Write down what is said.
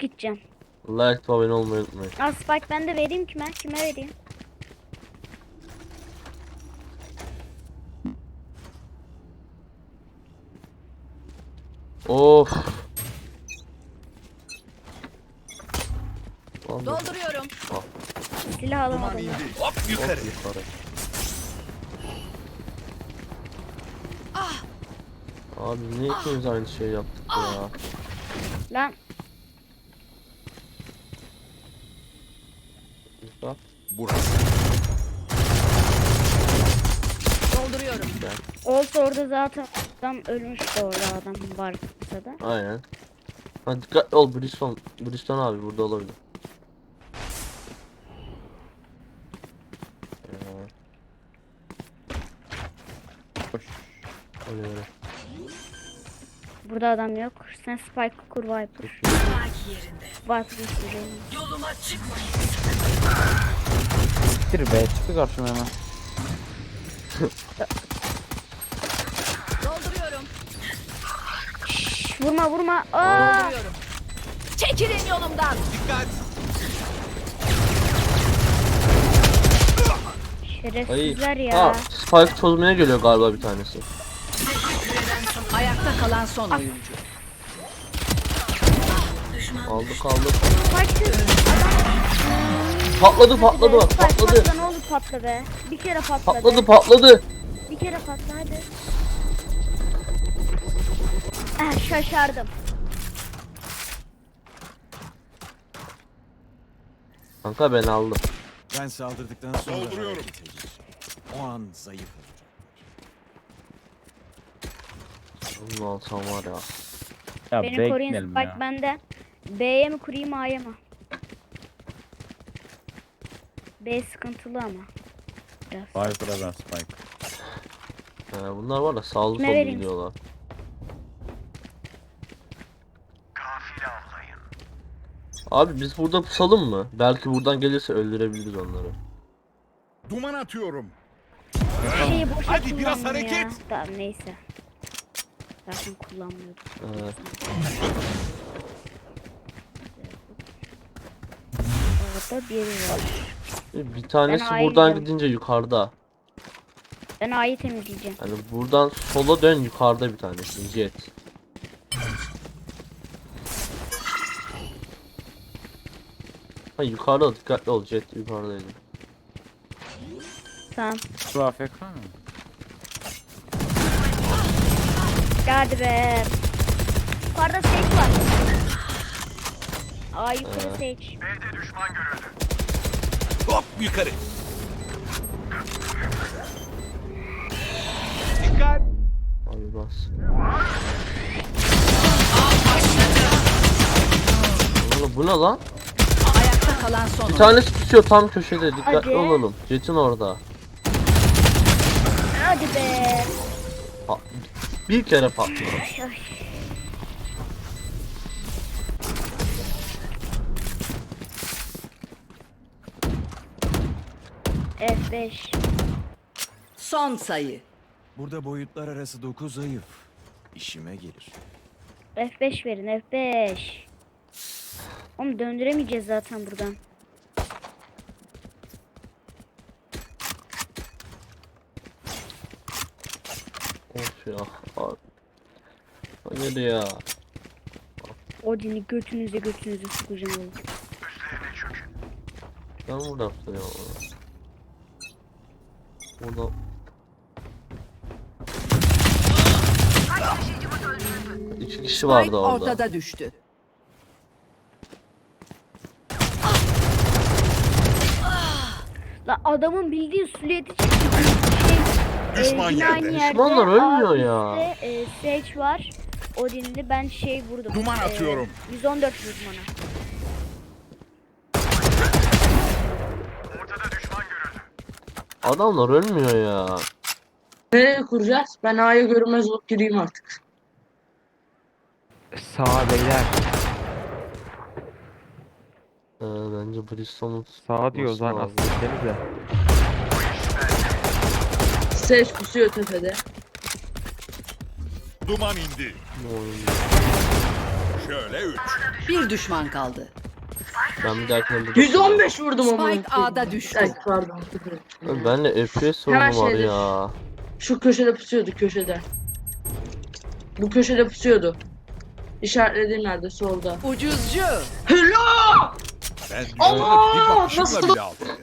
gideceğim. Like abone olmayı unutmayın. Al Spike ben de vereyim kime? Kime vereyim? Of. Dolduruyorum. Silah alamadım. Hop yukarı. çok yukarı. Abi niye ikimiz aynı şeyi yaptık ya? Lan Güzel. Burası. Dolduruyorum. olsa orada zaten adam ölmüştü orada adam varsa da. Aynen. Ha dikkatli ol Briston. Briston abi burada olabilir. Koş. öyle öyle. Burada adam yok. Sen Spike kur Viper. Viper istiyorum. Siktir be çıktı karşıma hemen. Dolduruyorum. Şş, vurma vurma. Aa! Dolduruyorum. Çekilin yolumdan. Dikkat. Şerefsizler Ay. ya. Aa, Spike çözmeye geliyor galiba bir tanesi. Ayakta kalan son oyuncu. Aldık aldık. Spike Patladı patladı bak patladı. patla ne olur patla be. Bir kere patladı. Patladı patladı. Bir kere patla hadi. Eh şaşardım. Kanka ben aldım. Ben saldırdıktan sonra Dolduruyorum. harekete geçeceğim. O an zayıf olacak. Bunu alsam var ya. Ya Beni koruyun bekleyelim Spike ya. bende. B'ye mi kurayım A'ya mı? B sıkıntılı ama. Biraz. Viper'a ben Spike. Ee, bunlar var da sağlı Kime sollu vereyim? gidiyorlar. Abi biz burada pusalım mı? Belki buradan gelirse öldürebiliriz onları. Duman atıyorum. Şeyi boşa Hadi biraz kullandım ya. hareket. Tamam neyse. Zaten kullanmıyordum. Ee, Orada biri var. bir tanesi Ben buradan gidiyorum. gidince yukarıda. Ben A'yı temizleyeceğim. Yani buradan sola dön yukarıda bir tanesi. Jet. Ha yukarıda dikkatli ol jet yukarıdaydı. Tamam. Şu AFK mı? Hadi be. Yukarıda Sage var. Aa yukarı Sage. Hop yukarı. Dikkat. Abi bas. Oğlum bu ne lan? Ayakta kalan son Bir tanesi tutuyor tam köşede dikkatli Hadi. olalım. Jet'in orada. Hadi be. Pa- bir kere patladı. Ay, ay. F5. Son sayı. Burada boyutlar arası doku zayıf. İşime gelir. F5 verin F5. Oğlum döndüremeyeceğiz zaten buradan. Of ya. Hayır ya. Odin'i götünüze götünüze sokacağım oğlum. Ben burada onu. Burada İki kişi vardı orada. ortada düştü. La adamın bildiği süliyeti çıktı. Şey, Düşman yerde. Düşmanlar ölmüyor ya. e, Sage var. Odin'li ben şey vurdum. Duman E, atıyorum. 114 vurdum ona. Adamlar ölmüyor ya. Nereye kuracağız? Ben A'ya görünmez olup gireyim artık. Sağ beyler. Ee, bence Bristol'un Sağ diyoruz lan Nasıl aslında denize. Ses kusuyor tepede. Duman indi. Şöyle üç. Bir düşman kaldı. Ben bir dahakine burada 115 vurdum ama. Spike A'da düştü. Ay pardon. Ben de FPS Hemen sorunu var şeyde- ya. Şu köşede pusuyordu köşede. Bu köşede pusuyordu. İşaretlediğim yerde solda. Ucuzcu. Hello! Ben Allah! bir bakışımla Nasıl- bile alt ederim.